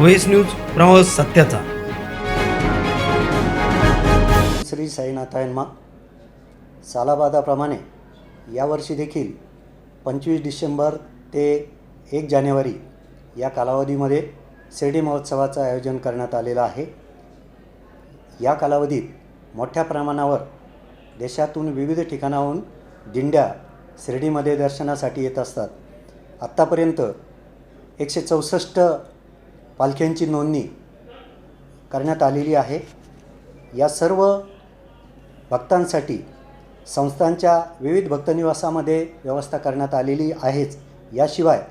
व्हेस news प्रवास सत्याचा. श्री साईनाथायनमा सालाबादाप्रमाणे यावर्षी देखील पंचवीस डिसेंबर ते एक जानेवारी या कालावधीमध्ये शिर्डी महोत्सवाचं आयोजन करण्यात आलेलं आहे. या कालावधीत मोठ्या प्रमाणावर देशातून विविध ठिकाणाहून दिंड्या शिर्डीमध्ये दर्शनासाठी येत असतात. आत्तापर्यंत एकशे चौसष्ट पालख्यांची नोंदणी करण्यात आलेली आहे. या सर्व भक्तांसाठी संस्थांच्या विविध भक्तनिवासामध्ये व्यवस्था करण्यात आलेली आहेच. याशिवाय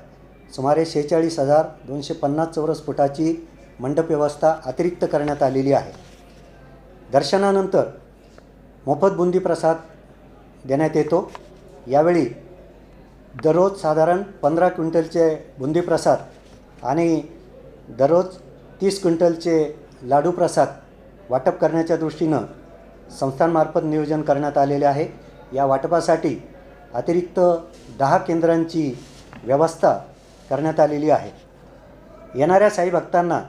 सुमारे शेहेचाळीस हजार दोनशे पन्नास चौरस फुटाची मंडप व्यवस्था अतिरिक्त करण्यात आलेली आहे. दर्शनानंतर मोफत बुंदी प्रसाद देण्यात येतो. यावेळी दररोज साधारण पंधरा क्विंटलचे बुंदी प्रसाद आणि दररोज तीस क्विंटलचे लाडू प्रसाद वाटप करण्याच्या दृष्टीनं संस्थांमार्फत नियोजन करण्यात आलेले आहे. या वाटपासाठी अतिरिक्त दहा केंद्रांची व्यवस्था करण्यात आलेली आहे. येणाऱ्या साई भक्तांना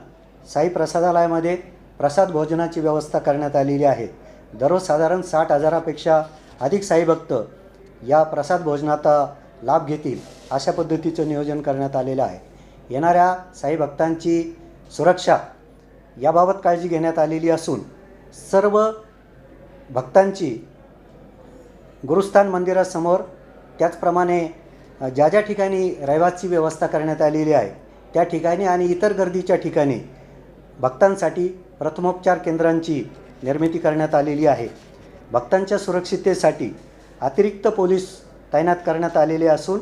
साई प्रसादालयामध्ये प्रसाद भोजनाची व्यवस्था करण्यात आलेली आहे. दररोज साधारण साठ हजारापेक्षा अधिक साई भक्त या प्रसाद भोजनाचा लाभ घेतील अशा पद्धतीचं नियोजन करण्यात आलेलं आहे. येणाऱ्या साई भक्तांची सुरक्षा याबाबत काळजी घेण्यात आलेली असून सर्व भक्तांची गुरुस्थान मंदिरासमोर त्याचप्रमाणे ज्या ज्या ठिकाणी रहिवासी व्यवस्था करण्यात आलेली आहे त्या ठिकाणी आणि इतर गर्दीच्या ठिकाणी भक्तांसाठी प्रथमोपचार केंद्रांची निर्मिती करण्यात आलेली आहे. भक्तांच्या सुरक्षिततेसाठी अतिरिक्त पोलीस तैनात करण्यात आलेले असून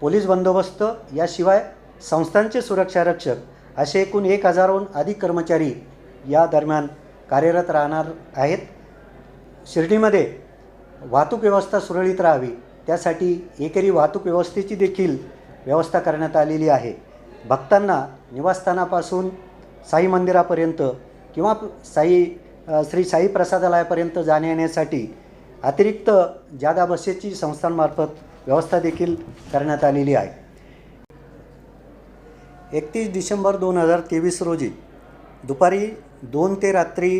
पोलीस बंदोबस्त याशिवाय संस्थांचे सुरक्षारक्षक असे एकूण एक हजारहून अधिक कर्मचारी या दरम्यान कार्यरत राहणार आहेत. शिर्डीमध्ये वाहतूक व्यवस्था सुरळीत राहावी त्यासाठी एकेरी वाहतूक व्यवस्थेची देखील व्यवस्था करण्यात आलेली आहे. भक्तांना निवासस्थानापासून साई मंदिरापर्यंत किंवा साई श्री साई प्रसादालयापर्यंत जाण्या येण्यासाठी अतिरिक्त जादा बसेसची संस्थांमार्फत व्यवस्था देखील करण्यात आलेली आहे. एकतीस डिसेंबर दोन हजार तेवीस रोजी दुपारी दोन ते रात्री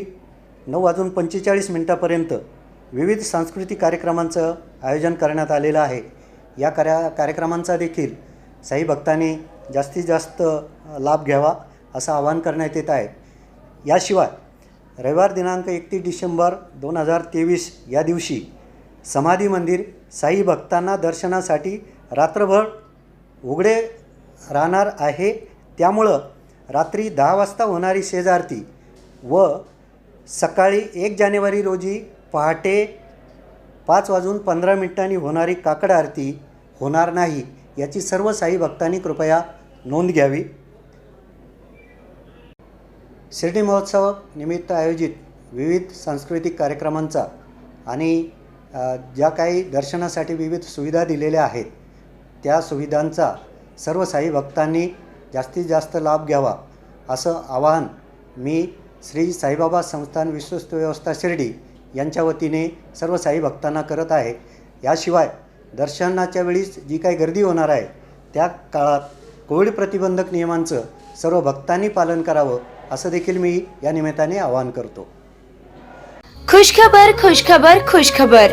नऊ वाजून पंचेचाळीस मिनटापर्यंत विविध सांस्कृतिक कार्यक्रमांचं आयोजन करण्यात आलेलं आहे. या कार्या कार्यक्रमांचा देखील साई भक्तांनी जास्तीत जास्त लाभ घ्यावा असं आवाहन करण्यात येत आहे. याशिवाय रविवार दिनांक एकतीस डिसेंबर दोन हजार तेवीस या दिवशी समाधी मंदिर साई भक्तांना दर्शनासाठी रात्रभर उघडे राहणार आहे. त्यामुळं रात्री दहा वाजता होणारी शेजारती व सकाळी एक जानेवारी रोजी पहाटे पाच वाजून पंधरा मिनिटांनी होणारी काकड आरती होणार नाही याची सर्व साई भक्तांनी कृपया नोंद घ्यावी. शिर्डी महोत्सव निमित्त आयोजित विविध सांस्कृतिक कार्यक्रमांचा आणि ज्या काही दर्शनासाठी विविध सुविधा दिलेल्या आहेत त्या सुविधांचा सर्व साई भक्तांनी जास्तीत जास्त लाभ घ्यावा असं आवाहन मी श्री साईबाबा संस्थान विश्वस्त व्यवस्था शिर्डी यांच्या वतीने सर्व साई भक्तांना करत आहे. याशिवाय दर्शनाच्या वेळीस जी काही गर्दी होणार आहे त्या काळात कोविड प्रतिबंधक नियमांचं सर्व भक्तांनी पालन करावं असं देखील मी या निमित्ताने आवाहन करतो. खुशखबर खुशखबर खुशखबर.